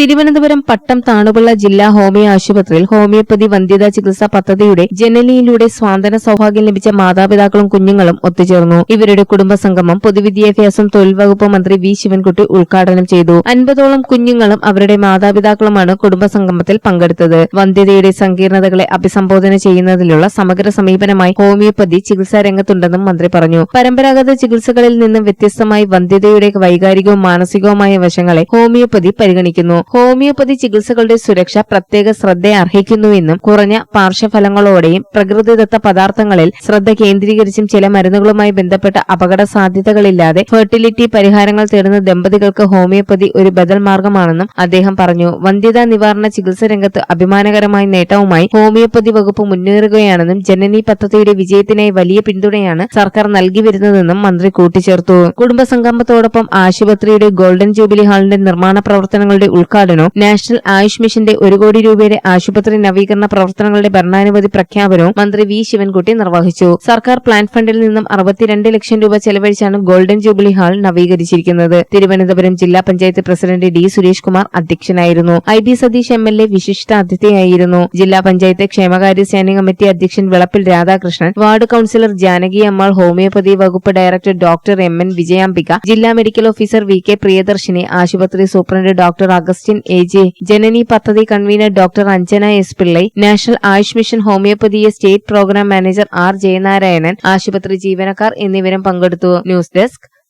തിരുവനന്തപുരം പട്ടം താണുപിള്ള ജില്ലാ ഹോമിയോ ആശുപത്രിയിൽ ഹോമിയോപ്പതി വന്ധ്യതാ ചികിത്സാ പദ്ധതിയുടെ ജനലിയിലൂടെ സ്വാതന്ത്ര്യ സൌഭാഗ്യം ലഭിച്ച മാതാപിതാക്കളും കുഞ്ഞുങ്ങളും ഒത്തുചേർന്നു. ഇവരുടെ കുടുംബസംഗമം പൊതുവിദ്യാഭ്യാസം തൊഴിൽ വകുപ്പ് മന്ത്രി വി ശിവൻകുട്ടി ഉദ്ഘാടനം ചെയ്തു. അൻപതോളം കുഞ്ഞുങ്ങളും അവരുടെ മാതാപിതാക്കളുമാണ് കുടുംബസംഗമത്തിൽ പങ്കെടുത്തത്. വന്ധ്യതയുടെ സങ്കീർണതകളെ അഭിസംബോധന ചെയ്യുന്നതിലുള്ള സമഗ്ര സമീപനമായി ഹോമിയോപ്പതി ചികിത്സാ രംഗത്തുണ്ടെന്നും മന്ത്രി പറഞ്ഞു. പരമ്പരാഗത ചികിത്സകളിൽ നിന്നും വ്യത്യസ്തമായി വന്ധ്യതയുടെ വൈകാരികവും മാനസികവുമായ വശങ്ങളെ ഹോമിയോപ്പതി പരിഗണിക്കുന്നു. ഹോമിയോപ്പതി ചികിത്സകളുടെ സുരക്ഷ പ്രത്യേക ശ്രദ്ധ അർഹിക്കുന്നുവെന്നും കുറഞ്ഞ പാർശ്വഫലങ്ങളോടെയും പ്രകൃതിദത്ത പദാർത്ഥങ്ങളിൽ ശ്രദ്ധ കേന്ദ്രീകരിച്ചും ചില മരുന്നുകളുമായി ബന്ധപ്പെട്ട അപകട സാധ്യതകളില്ലാതെ ഫെർട്ടിലിറ്റി പരിഹാരങ്ങൾ തേടുന്ന ദമ്പതികൾക്ക് ഹോമിയോപ്പതി ഒരു ബദൽ മാർഗമാണെന്നും അദ്ദേഹം പറഞ്ഞു. വന്ധ്യതാ നിവാരണ ചികിത്സ രംഗത്ത് അഭിമാനകരമായ നേട്ടവുമായി ഹോമിയോപ്പതി വകുപ്പ് മുന്നേറുകയാണെന്നും ജനനി പദ്ധതിയുടെ വിജയത്തിനായി വലിയ പിന്തുണയാണ് സർക്കാർ നൽകി വരുന്നതെന്നും മന്ത്രി കൂട്ടിച്ചേർത്തു. കുടുംബസംഗമത്തോടൊപ്പം ആശുപത്രിയുടെ ഗോൾഡൻ ജൂബിലി ഹാളിന്റെ നിർമ്മാണ പ്രവർത്തനങ്ങളുടെ ഉദ്ഘാടനവും നാഷണൽ ആയുഷ് മിഷന്റെ ഒരു കോടി രൂപയുടെ ആശുപത്രി നവീകരണ പ്രവർത്തനങ്ങളുടെ ഭരണാനുമതി പ്രഖ്യാപനവും മന്ത്രി വി ശിവൻകുട്ടി നിർവഹിച്ചു. സർക്കാർ പ്ലാൻ ഫണ്ടിൽ നിന്നും അറുപത്തിരണ്ട് ലക്ഷം രൂപ ചെലവഴിച്ചാണ് ഗോൾഡൻ ജൂബിലി ഹാൾ നവീകരിച്ചിരിക്കുന്നത്. തിരുവനന്തപുരം ജില്ലാ പഞ്ചായത്ത് പ്രസിഡന്റ് ഡി സുരേഷ് കുമാർ അധ്യക്ഷനായിരുന്നു. I B Satheesh M L A വിശിഷ്ട അതിഥിയായിരുന്നു. ജില്ലാ പഞ്ചായത്ത് ക്ഷേമകാര്യ സ്റ്റാൻഡിംഗ് കമ്മിറ്റി അധ്യക്ഷൻ Vilappil Radhakrishnan ward councillor Janaki Ammal homoeopathy വകുപ്പ് director doctor M N Vijayambika ജില്ലാ medical officer V K Priyadarshini ആശുപത്രി superintendent doctor Augustine A J Janani പദ്ധതി convener doctor Anjana S Pillai national Ayush mission ഹോമിയോപ്പതിയെ state programme manager R Jayanarayanan ആശുപത്രി ജീവനക്കാർ എന്നിവരും പങ്കെടുത്തു. News desk